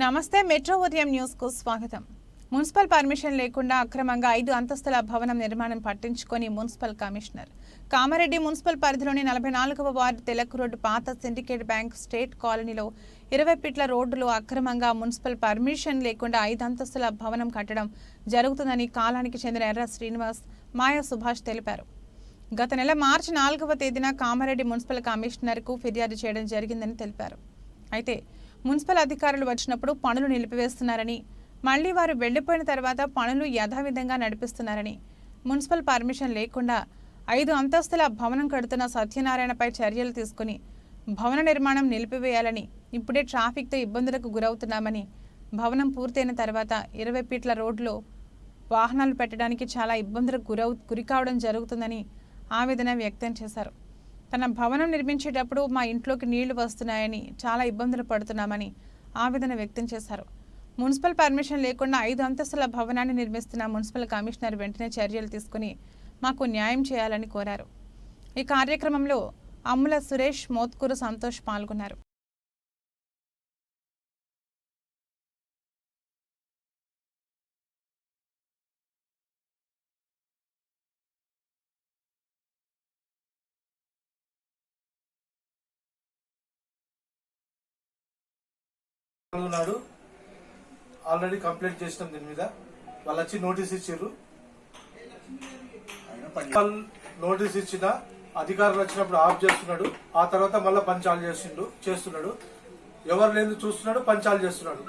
నమస్తే మెట్రో ఉదయం న్యూస్కు స్వాగతం. మున్సిపల్ పర్మిషన్ లేకుండా అక్రమంగా ఐదు అంతస్తుల భవనం నిర్మాణం పట్టించుకొని మున్సిపల్ కమిషనర్. కామారెడ్డి మున్సిపల్ పరిధిలోని నలభై నాలుగవ వార్డు తెలకు రోడ్డు పాత సిండికేట్ బ్యాంక్ స్టేట్ కాలనీలో ఇరవై పిట్ల రోడ్డులో అక్రమంగా మున్సిపల్ పర్మిషన్ లేకుండా ఐదు అంతస్తుల భవనం కట్టడం జరుగుతుందని కాలానికి చెందిన ఎర్ర శ్రీనివాస్ మాయా సుభాష్ తెలిపారు. గత నెల మార్చి నాలుగవ తేదీన కామారెడ్డి మున్సిపల్ కమిషనర్కు ఫిర్యాదు చేయడం జరిగిందని తెలిపారు. అయితే మున్సిపల్ అధికారులు వచ్చినప్పుడు పనులు నిలిపివేస్తున్నారని మళ్ళీ వారు వెళ్ళిపోయిన తర్వాత పనులు యథావిధంగా నడిపిస్తున్నారని మున్సిపల్ పర్మిషన్ లేకుండా ఐదు అంతస్తుల భవనం కడుతున్న సత్యనారాయణపై చర్యలు తీసుకుని భవన నిర్మాణం నిలిపివేయాలని ఇప్పుడే ట్రాఫిక్తో ఇబ్బందులకు గురవుతున్నామని భవనం పూర్తయిన తర్వాత ఇరవై ఫీట్ల రోడ్లో వాహనాలు పెట్టడానికి చాలా ఇబ్బందులకు గురవు గురికావడం జరుగుతుందని ఆవేదన వ్యక్తం చేశారు. తన భవనం నిర్మించేటప్పుడు మా ఇంట్లోకి నీళ్ళు వస్తున్నాయని చాలా ఇబ్బందులు పడుతున్నామని ఆవేదన వ్యక్తం చేశారు. మున్సిపల్ పర్మిషన్ లేకుండా ఐదు అంతస్తుల భవనాన్ని నిర్మిస్తున్న మున్సిపల్ కమిషనర్ వెంటనే చర్యలు తీసుకుని మాకు న్యాయం చేయాలని కోరారు. ఈ కార్యక్రమంలో అమ్ముల సురేష్ మోత్కూరు సంతోష్ పాల్గొన్నారు. నాడు ఆల్రెడీ కంప్లైంట్ చేసినాం దీని మీద. వాళ్ళు వచ్చి నోటీస్ ఇచ్చారు నోటీస్ ఇచ్చిన అధికారులు వచ్చినప్పుడు ఆఫ్ చేస్తున్నాడు. ఆ తర్వాత మళ్ళీ పంచాలు చేస్తుండు చేస్తున్నాడు. ఎవరు లేదు చూస్తున్నాడు పంచాలు చేస్తున్నాడు.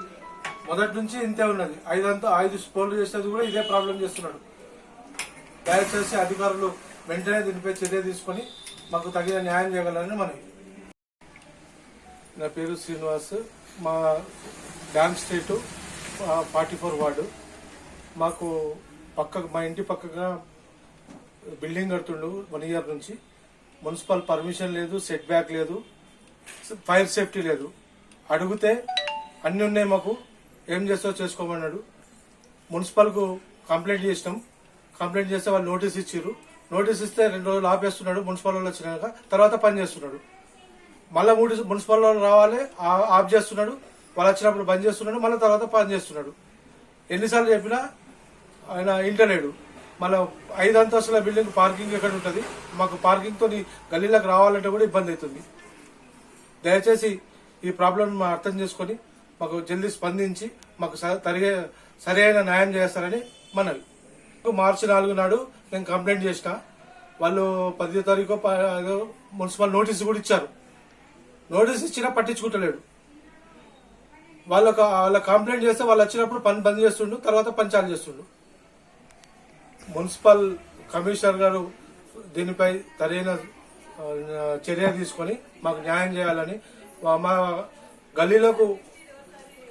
మొదటి నుంచి ఇంతే ఉన్నది. ఐదంతా ఐదు స్పోర్లు చేసేది కూడా ఇదే ప్రాబ్లం చేస్తున్నాడు. దయచేసి అధికారులు వెంటనే దీనిపై చర్య తీసుకొని మాకు తగిన న్యాయం చేయగలరని మనవి నా పేరు శ్రీనివాస్. మా dam state forty four ward. మాకు పక్క మా ఇంటి పక్కగా బిల్డింగ్ కడుతుండు వన్ ఇయర్ నుంచి. మున్సిపల్ పర్మిషన్ లేదు సెట్ బ్యాక్ లేదు ఫైర్ సేఫ్టీ లేదు. అడిగితే అన్ని ఉన్నాయి మాకు. ఏం చేస్తావు చేసుకోమన్నాడు. మున్సిపల్కు కంప్లైంట్ చేసినాం. కంప్లైంట్ చేస్తే వాళ్ళు నోటీస్ ఇచ్చారు నోటీస్ ఇస్తే రెండు రోజులు ఆపేస్తున్నాడు. మున్సిపల్ వాళ్ళు వచ్చినాక తర్వాత పని చేస్తున్నాడు. మళ్ళీ మూడు మున్సిపల్ వాళ్ళు రావాలి ఆఫ్ చేస్తున్నాడు వాళ్ళు వచ్చినప్పుడు బంద్ చేస్తున్నాడు మళ్ళీ తర్వాత పని చేస్తున్నాడు. ఎన్నిసార్లు చెప్పినా ఆయన ఇంటలేడు. మళ్ళీ ఐదు అంతస్తుల బిల్డింగ్ పార్కింగ్ ఎక్కడ ఉంటుంది? మాకు పార్కింగ్తో గల్లీలకు రావాలంటే కూడా ఇబ్బంది అవుతుంది. దయచేసి ఈ ప్రాబ్లం అర్థం చేసుకొని మాకు జల్దీ స్పందించి మాకు స- తరిగే సరైన న్యాయం చేస్తారని మనవి. మార్చి నాలుగు నాడు నేను కంప్లైంట్ చేసిన. వాళ్ళు పదో తారీఖు ఏదో మున్సిపల్ నోటీస్ కూడా ఇచ్చారు. నోటీస్ ఇచ్చినా పట్టించుకుంటలేడు. వాళ్ళ వాళ్ళ కంప్లైంట్ చేస్తే వాళ్ళు వచ్చినప్పుడు పని బంద్ చేస్తుండు తర్వాత పని చాలు చేస్తుండు. మున్సిపల్ కమిషనర్ గారు దీనిపై సరైన చర్య తీసుకొని మాకు న్యాయం చేయాలని మా- గల్లీలకు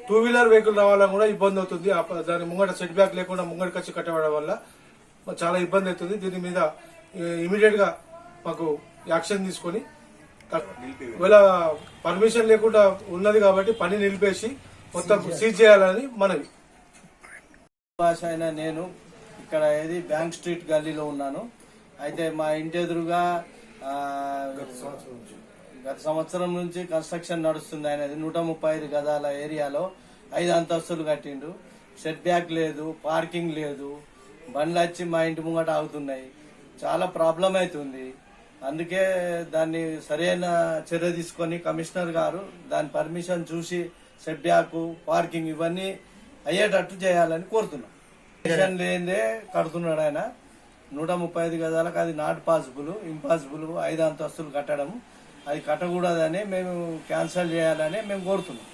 టూ వీలర్ వెహికల్ రావాలని కూడా ఇబ్బంది అవుతుంది. దాని ముంగట సెట్ బ్యాక్ లేకుండా ముంగట ఖర్చు కట్టబడడం వల్ల చాలా ఇబ్బంది అవుతుంది. దీని మీద ఇమీడియట్గా మాకు యాక్షన్ తీసుకొని ఒకవేళ పర్మిషన్ లేకుండా ఉన్నది కాబట్టి పని నిలిపేసి మొత్తం సీజ్ చేయాలని మనవి. భాష అయిన నేను ఇక్కడ ఏది బ్యాంక్ స్ట్రీట్ గల్లీలో ఉన్నాను. అయితే మా ఇంటి ఎదురుగా గత సంవత్సరం నుంచి. కన్స్ట్రక్షన్ నడుస్తుంది. అనేది నూట ముప్పై ఐదు గదాల ఏరియాలో ఐదు అంతస్తులు కట్టిండు. సెట్ బ్యాక్ లేదు పార్కింగ్ లేదు. బండ్లు వచ్చి మా ఇంటి ముంగట ఆగుతున్నాయి. చాలా ప్రాబ్లం అవుతుంది. అందుకే దాన్ని సరైన చర్య తీసుకొని కమిషనర్ గారు దాని పర్మిషన్ చూసి సెట్ పార్కింగ్ ఇవన్నీ అయ్యేటట్టు చేయాలని కోరుతున్నాం. పర్మిషన్ లేదే కడుతున్నాడు ఆయన. నూట ముప్పై ఐదు గదాలకు అది నాట్ పాసిబుల్ ఇంపాసిబుల్ ఐదు అంతస్తులు కట్టడం. అది కట్టకూడదని మేము క్యాన్సిల్ చేయాలని మేము కోరుతున్నాం.